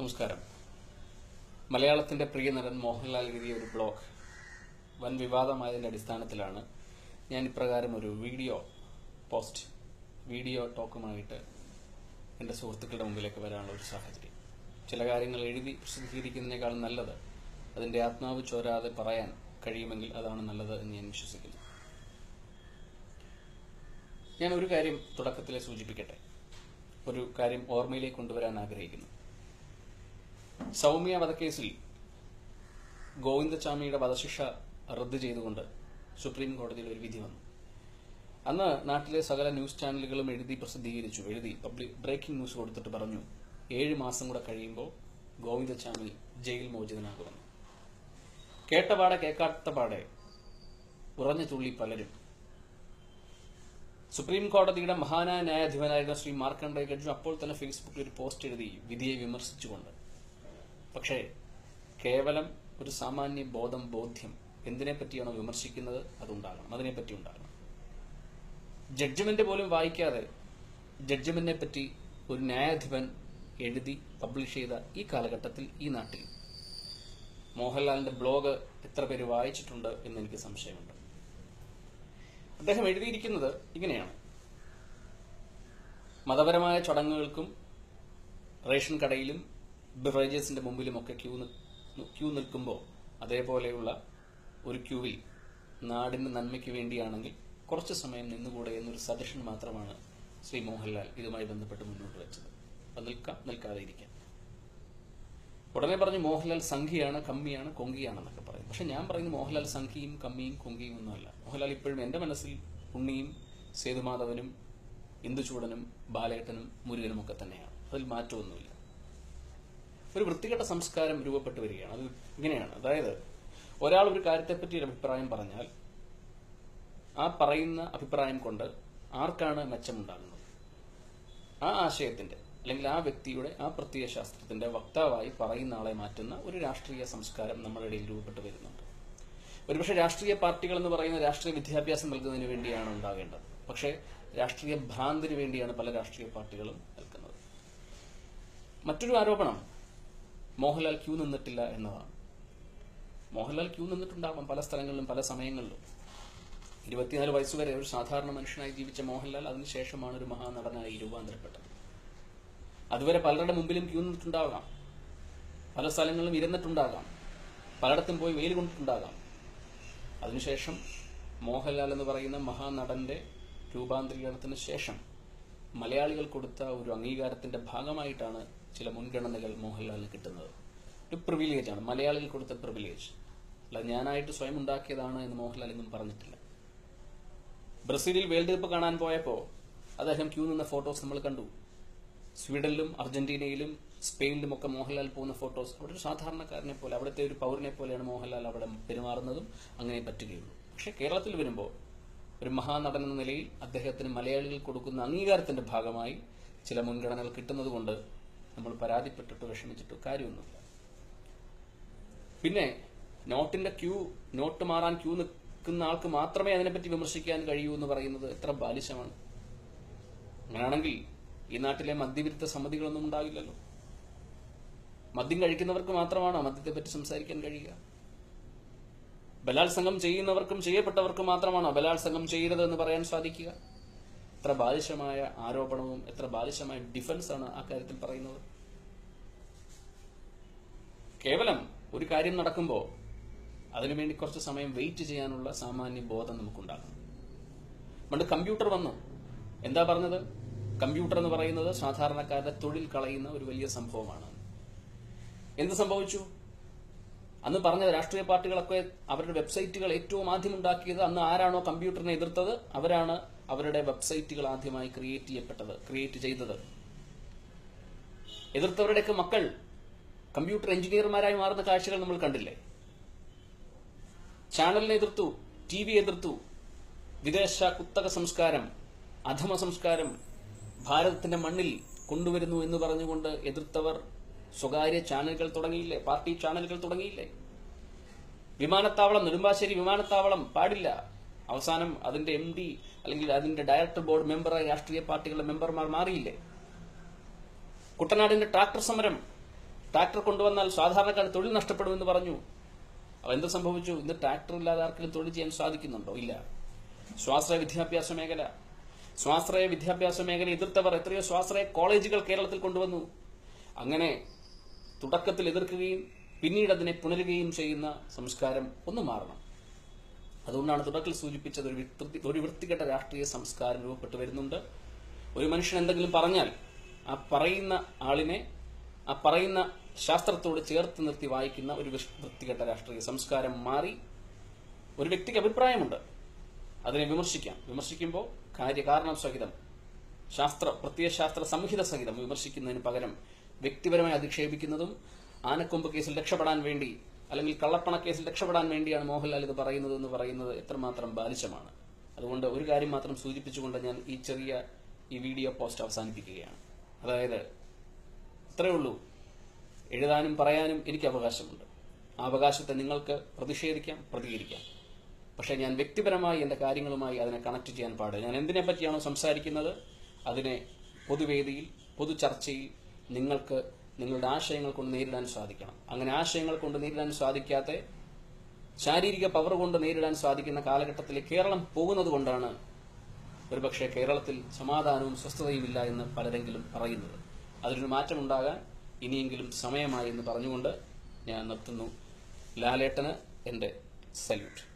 നമസ്കാരം. മലയാളത്തിന്റെ പ്രിയ നടൻ മോഹൻലാൽ എഴുതിയ ഒരു ബ്ലോഗ് വൻ വിവാദമായതിന്റെ അടിസ്ഥാനത്തിലാണ് ഞാൻ ഇപ്രകാരം ഒരു വീഡിയോ പോസ്റ്റ് വീഡിയോ ടോക്കുമായിട്ട് എന്റെ സുഹൃത്തുക്കളുടെ മുമ്പിലേക്ക് വരാനുള്ള ഒരു സാഹചര്യം. ചില കാര്യങ്ങൾ എഴുതി പ്രസിദ്ധീകരിക്കുന്നതിനേക്കാൾ നല്ലത് അതിന്റെ ആത്മാവ് ചോരാതെ പറയാൻ കഴിയുമെങ്കിൽ അതാണ് നല്ലത് എന്ന് ഞാൻ വിശ്വസിക്കുന്നു. ഞാൻ ഒരു കാര്യം തുടക്കത്തിലെ സൂചിപ്പിക്കട്ടെ. ഒരു കാര്യം ഓർമ്മയിലേക്ക് കൊണ്ടുവരാൻ ആഗ്രഹിക്കുന്നു. സൗമ്യ വധക്കേസിൽ ഗോവിന്ദചാമിയുടെ വധശിക്ഷ റദ്ദ് ചെയ്തുകൊണ്ട് സുപ്രീം കോടതിയിൽ ഒരു വിധി വന്നു. അന്ന് നാട്ടിലെ സകല ന്യൂസ് ചാനലുകളും എഴുതി പ്രസിദ്ധീകരിച്ചു. എഴുതി പബ്ലിക് ബ്രേക്കിംഗ് ന്യൂസ് കൊടുത്തിട്ട് പറഞ്ഞു ഏഴ് മാസം കൂടെ കഴിയുമ്പോൾ ഗോവിന്ദചാമി ജയിൽ മോചിതനാകുമെന്ന്. കേട്ടപാടെ കേൾക്കാത്ത പാടെ ഉറഞ്ഞു തുള്ളി പലരും. സുപ്രീം കോടതിയുടെ മഹാനായ ന്യായാധിപനായിരുന്ന ശ്രീ മാർക്കണ്ഡേ ജഡ്ജു അപ്പോൾ തന്നെ ഫേസ്ബുക്കിൽ ഒരു പോസ്റ്റ് എഴുതി വിധിയെ വിമർശിച്ചുകൊണ്ട് പക്ഷേ കേവലം ഒരു സാമാന്യ ബോധം ബോധ്യം എന്തിനെ പറ്റിയാണോ വിമർശിക്കുന്നത്? അതുണ്ടാകണം. അതിനെപ്പറ്റി ഉണ്ടാകണം. ജഡ്ജ്മെന്റ് പോലും വായിക്കാതെ ജഡ്ജ്മെന്റിനെ പറ്റി ഒരു ന്യായാധിപൻ എഴുതി പബ്ലിഷ് ചെയ്ത ഈ കാലഘട്ടത്തിൽ ഈ നാട്ടിൽ മോഹൻലാലിന്റെ ബ്ലോഗ് എത്ര പേര് വായിച്ചിട്ടുണ്ട് എന്ന് എനിക്ക് സംശയമുണ്ട്. അദ്ദേഹം എഴുതിയിരിക്കുന്നത് ഇങ്ങനെയാണ്. മതപരമായ ചടങ്ങുകൾക്കും റേഷൻ കടയിലും ബിവറേജസിന്റെ മുമ്പിലുമൊക്കെ ക്യൂ ക്യൂ നിൽക്കുമ്പോൾ അതേപോലെയുള്ള ഒരു ക്യൂവിൽ നാടിന്റെ നന്മയ്ക്ക് വേണ്ടിയാണെങ്കിൽ കുറച്ച് സമയം നിന്നുകൂടെ എന്നൊരു സജഷൻ മാത്രമാണ് ശ്രീ മോഹൻലാൽ ഇതുമായി ബന്ധപ്പെട്ട് മുന്നോട്ട് വെച്ചത്. അത് നിൽക്കാം നിൽക്കാതെ ഇരിക്കാം. ഉടനെ പറഞ്ഞു മോഹൻലാൽ സംഖ്യയാണ് കമ്മിയാണ് കൊങ്കിയാണെന്നൊക്കെ പറയും. പക്ഷെ ഞാൻ പറയുന്നത് മോഹൻലാൽ സംഖിയും കമ്മിയും കൊങ്കിയും ഒന്നുമല്ല. മോഹൻലാൽ ഇപ്പോഴും എന്റെ മനസ്സിൽ ഉണ്ണിയും സേതുമാധവനും ഇന്ദുചൂടനും ബാലേട്ടനും മുരുകനും ഒക്കെ തന്നെയാണ്. അതിൽ മാറ്റമൊന്നുമില്ല. ഒരു വൃത്തികെട്ട സംസ്കാരം രൂപപ്പെട്ടു വരികയാണ്. അത് ഇങ്ങനെയാണ്. അതായത് ഒരാൾ ഒരു കാര്യത്തെപ്പറ്റി ഒരു അഭിപ്രായം പറഞ്ഞാൽ ആ പറയുന്ന അഭിപ്രായം കൊണ്ട് ആർക്കാണ് മെച്ചമുണ്ടാകുന്നത്? ആ ആശയത്തിന്റെ അല്ലെങ്കിൽ ആ വ്യക്തിയുടെ ആ പ്രത്യയ ശാസ്ത്രത്തിന്റെ വക്താവായി പറയുന്ന ആളെ മാറ്റുന്ന ഒരു രാഷ്ട്രീയ സംസ്കാരം നമ്മുടെ ഇടയിൽ രൂപപ്പെട്ടു വരുന്നുണ്ട്. ഒരുപക്ഷെ രാഷ്ട്രീയ പാർട്ടികൾ എന്ന് പറയുന്ന രാഷ്ട്രീയ വിദ്യാഭ്യാസം നൽകുന്നതിന് വേണ്ടിയാണ് ഉണ്ടാകേണ്ടത്. പക്ഷേ രാഷ്ട്രീയ ഭ്രാന്തിന് വേണ്ടിയാണ് പല രാഷ്ട്രീയ പാർട്ടികളും നിൽക്കുന്നത്. മറ്റൊരു ആരോപണം മോഹൻലാൽ ക്യൂ നിന്നിട്ടില്ല എന്നതാണ്. മോഹൻലാൽ ക്യൂ നിന്നിട്ടുണ്ടാവാം പല സ്ഥലങ്ങളിലും പല സമയങ്ങളിലും. ഇരുപത്തിനാല് വയസ്സുവരെ ഒരു സാധാരണ മനുഷ്യനായി ജീവിച്ച മോഹൻലാൽ അതിനുശേഷമാണ് ഒരു മഹാനടനായി രൂപാന്തരപ്പെട്ടത്. അതുവരെ പലരുടെ മുമ്പിലും ക്യൂ നിന്നിട്ടുണ്ടാകാം പല സ്ഥലങ്ങളിലും ഇരുന്നിട്ടുണ്ടാകാം. പലയിടത്തും പോയി വെയിൽ കൊണ്ടിട്ടുണ്ടാകാം. അതിനുശേഷം മോഹൻലാൽ എന്ന് പറയുന്ന മഹാനടന്റെ രൂപാന്തരീകരണത്തിന് ശേഷം മലയാളികൾ കൊടുത്ത ഒരു അംഗീകാരത്തിന്റെ ഭാഗമായിട്ടാണ് ചില മുൻഗണനകൾ മോഹൻലാലിന് കിട്ടുന്നത്. ഒരു പ്രിവിലേജ് ആണ്. മലയാളികൾ കൊടുത്ത പ്രിവിലേജ് അല്ല ഞാനായിട്ട് സ്വയം ഉണ്ടാക്കിയതാണ് എന്ന് മോഹൻലാൽ എങ്ങും പറഞ്ഞിട്ടില്ല. ബ്രസീലിൽ വേൾഡ് കപ്പ് കാണാൻ പോയപ്പോ അദ്ദേഹം ക്യൂ നിന്ന ഫോട്ടോസ് നമ്മൾ കണ്ടു. സ്വീഡനിലും അർജന്റീനയിലും സ്പെയിനിലും ഒക്കെ മോഹൻലാൽ പോകുന്ന ഫോട്ടോസ്. അവിടെ ഒരു സാധാരണക്കാരനെ പോലെ അവിടുത്തെ ഒരു പൗരനെ പോലെയാണ് മോഹൻലാൽ അവിടെ പെരുമാറുന്നതും അങ്ങനെ പറ്റുകയുള്ളൂ. പക്ഷെ കേരളത്തിൽ വരുമ്പോൾ ഒരു മഹാനടൻ എന്ന നിലയിൽ അദ്ദേഹത്തിന് മലയാളികൾ കൊടുക്കുന്ന അംഗീകാരത്തിന്റെ ഭാഗമായി ചില മുൻഗണനകൾ കിട്ടുന്നത് കൊണ്ട് നമ്മൾ പരാതിപ്പെട്ടിട്ട് വിഷമിച്ചിട്ട് കാര്യമൊന്നുമില്ല. പിന്നെ നോട്ടിന്റെ ക്യൂ നോട്ട് മാറാൻ ക്യൂ നിൽക്കുന്ന ആൾക്ക് മാത്രമേ അതിനെപ്പറ്റി വിമർശിക്കാൻ കഴിയൂ എന്ന് പറയുന്നത് എത്ര ബാലിശമാണ്. അങ്ങനെയാണെങ്കിൽ ഈ നാട്ടിലെ മദ്യവിരുദ്ധ സമിതികളൊന്നും ഉണ്ടാകില്ലല്ലോ മദ്യം കഴിക്കുന്നവർക്ക് മാത്രമാണോ മദ്യത്തെ പറ്റി സംസാരിക്കാൻ കഴിയുക? ബലാത്സംഗം ചെയ്യുന്നവർക്കും ചെയ്യപ്പെട്ടവർക്കും മാത്രമാണോ ബലാത്സംഗം ചെയ്യരുത് എന്ന് പറയാൻ സാധിക്കുക? എത്ര ബാലിശമായ ആരോപണവും എത്ര ബാലിശമായ ഡിഫൻസാണ് ആ കാര്യത്തിൽ പറയുന്നത്? കേവലം ഒരു കാര്യം നടക്കുമ്പോൾ അതിനുവേണ്ടി കുറച്ച് സമയം വെയിറ്റ് ചെയ്യാനുള്ള സാമാന്യ ബോധം നമുക്കുണ്ടാകും. പണ്ട് കമ്പ്യൂട്ടർ വന്നു. എന്താ പറഞ്ഞത്? കമ്പ്യൂട്ടർ എന്ന് പറയുന്നത് സാധാരണക്കാരുടെ തൊഴിൽ കളയുന്ന ഒരു വലിയ സംഭവമാണ്. എന്ത് സംഭവിച്ചു? അന്ന് പറഞ്ഞ രാഷ്ട്രീയ പാർട്ടികളൊക്കെ അവരുടെ വെബ്സൈറ്റുകൾ ഏറ്റവും ആദ്യം ഉണ്ടാക്കിയത് അന്ന് ആരാണോ കമ്പ്യൂട്ടറിനെ എതിർത്തത് അവരാണ് അവരുടെ വെബ്സൈറ്റുകൾ ആദ്യമായി ക്രിയേറ്റ് ചെയ്യപ്പെട്ടത് ക്രിയേറ്റ് ചെയ്തത്. എതിർത്തവരുടെയൊക്കെ മക്കൾ കമ്പ്യൂട്ടർ എഞ്ചിനീയർമാരായി മാറുന്ന കാഴ്ചകൾ നമ്മൾ കണ്ടില്ലേ? ചാനലിനെ എതിർത്തു ടി വി എതിർത്തു വിദേശ കുത്തക സംസ്കാരം അധമ സംസ്കാരം ഭാരതത്തിന്റെ മണ്ണിൽ കൊണ്ടുവരുന്നു എന്ന് പറഞ്ഞുകൊണ്ട് എതിർത്തവർ സ്വകാര്യ ചാനലുകൾ തുടങ്ങിയില്ലേ? പാർട്ടി ചാനലുകൾ തുടങ്ങിയില്ലേ? വിമാനത്താവളം നെടുമ്പാശ്ശേരി വിമാനത്താവളം പാടില്ല. അവസാനം അതിന്റെ എം ഡി അല്ലെങ്കിൽ അതിന്റെ ഡയറക്ടർ ബോർഡ് മെമ്പറായി രാഷ്ട്രീയ പാർട്ടികളുടെ മെമ്പർമാർ മാറിയില്ലേ? കുട്ടനാടിന്റെ ട്രാക്ടർ സമരം. ട്രാക്ടർ കൊണ്ടുവന്നാൽ സാധാരണക്കാർ തൊഴിൽ നഷ്ടപ്പെടുമെന്ന് പറഞ്ഞു. അപ്പൊ എന്ത് സംഭവിച്ചു? ഇന്ന് ട്രാക്ടർ ഇല്ലാതെ ആർക്കെങ്കിലും തൊഴിൽ ചെയ്യാൻ സാധിക്കുന്നുണ്ടോ? ഇല്ല. സ്വാശ്രയ വിദ്യാഭ്യാസ മേഖല. സ്വാശ്രയ വിദ്യാഭ്യാസ മേഖല എതിർത്തവർ എത്രയോ സ്വാശ്രയ കോളേജുകൾ കേരളത്തിൽ കൊണ്ടുവന്നു. അങ്ങനെ തുടക്കത്തിൽ എതിർക്കുകയും പിന്നീട് അതിനെ പുണരുകയും ചെയ്യുന്ന സംസ്കാരം ഒന്ന് മാറണം. അതുകൊണ്ടാണ് തുടക്കത്തിൽ സൂചിപ്പിച്ചത് ഒരു ഒരു വൃത്തികെട്ട രാഷ്ട്രീയ സംസ്കാരം രൂപപ്പെട്ടു വരുന്നുണ്ട്. ഒരു മനുഷ്യൻ എന്തെങ്കിലും പറഞ്ഞാൽ ആ പറയുന്ന ആളിനെ ആ പറയുന്ന ശാസ്ത്രത്തോട് ചേർത്ത് നിർത്തി വായിക്കുന്ന ഒരു വൃത്തികെട്ട രാഷ്ട്രീയ സംസ്കാരം മാറി ഒരു വ്യക്തിക്ക് അഭിപ്രായമുണ്ട്. അതിനെ വിമർശിക്കാം. വിമർശിക്കുമ്പോൾ കാര്യകാരണം സഹിതം ശാസ്ത്ര പ്രത്യയശാസ്ത്ര സംഹിത സഹിതം വിമർശിക്കുന്നതിന് പകരം വ്യക്തിപരമായി അധിക്ഷേപിക്കുന്നതും ആനക്കൊമ്പ് കേസിൽ രക്ഷപ്പെടാൻ വേണ്ടി അല്ലെങ്കിൽ കള്ളപ്പണ കേസിൽ രക്ഷപ്പെടാൻ വേണ്ടിയാണ് മോഹൻലാൽ ഇത് പറയുന്നത് എന്ന് പറയുന്നത് എത്രമാത്രം ബാലിശമാണ്. അതുകൊണ്ട് ഒരു കാര്യം മാത്രം സൂചിപ്പിച്ചുകൊണ്ട് ഞാൻ ഈ ചെറിയ ഈ വീഡിയോ പോസ്റ്റ് അവസാനിപ്പിക്കുകയാണ്. അതായത് ഇത്രയേ ഉള്ളൂ. എഴുതാനും പറയാനും എനിക്ക് അവകാശമുണ്ട്. ആ അവകാശത്തെ നിങ്ങൾക്ക് പ്രതിഷേധിക്കാം പ്രതികരിക്കാം. പക്ഷേ ഞാൻ വ്യക്തിപരമായി എന്റെ കാര്യങ്ങളുമായി അതിനെ കണക്ട് ചെയ്യാൻ പാടില്ല. ഞാൻ എന്തിനെ പറ്റിയാണോ സംസാരിക്കുന്നത്? അതിനെ പൊതുവേദിയിൽ പൊതു ചർച്ചയിൽ നിങ്ങൾക്ക് നിങ്ങളുടെ ആശയങ്ങൾ കൊണ്ട് നേരിടാൻ സാധിക്കണം. അങ്ങനെ ആശയങ്ങൾ കൊണ്ട് നേരിടാൻ സാധിക്കാത്ത ശാരീരിക പവർ കൊണ്ട് നേരിടാൻ സാധിക്കുന്ന കാലഘട്ടത്തിൽ കേരളം പോകുന്നത് കൊണ്ടാണ് ഒരുപക്ഷെ കേരളത്തിൽ സമാധാനവും സ്വസ്ഥതയും ഇല്ല എന്ന് പലരെങ്കിലും പറയുന്നത്. അതിനൊരു മാറ്റമുണ്ടാകാൻ ഇനിയെങ്കിലും സമയമായി എന്ന് പറഞ്ഞുകൊണ്ട് ഞാൻ നിർത്തുന്നു. ലാലേട്ടന് എന്റെ സല്യൂട്ട്.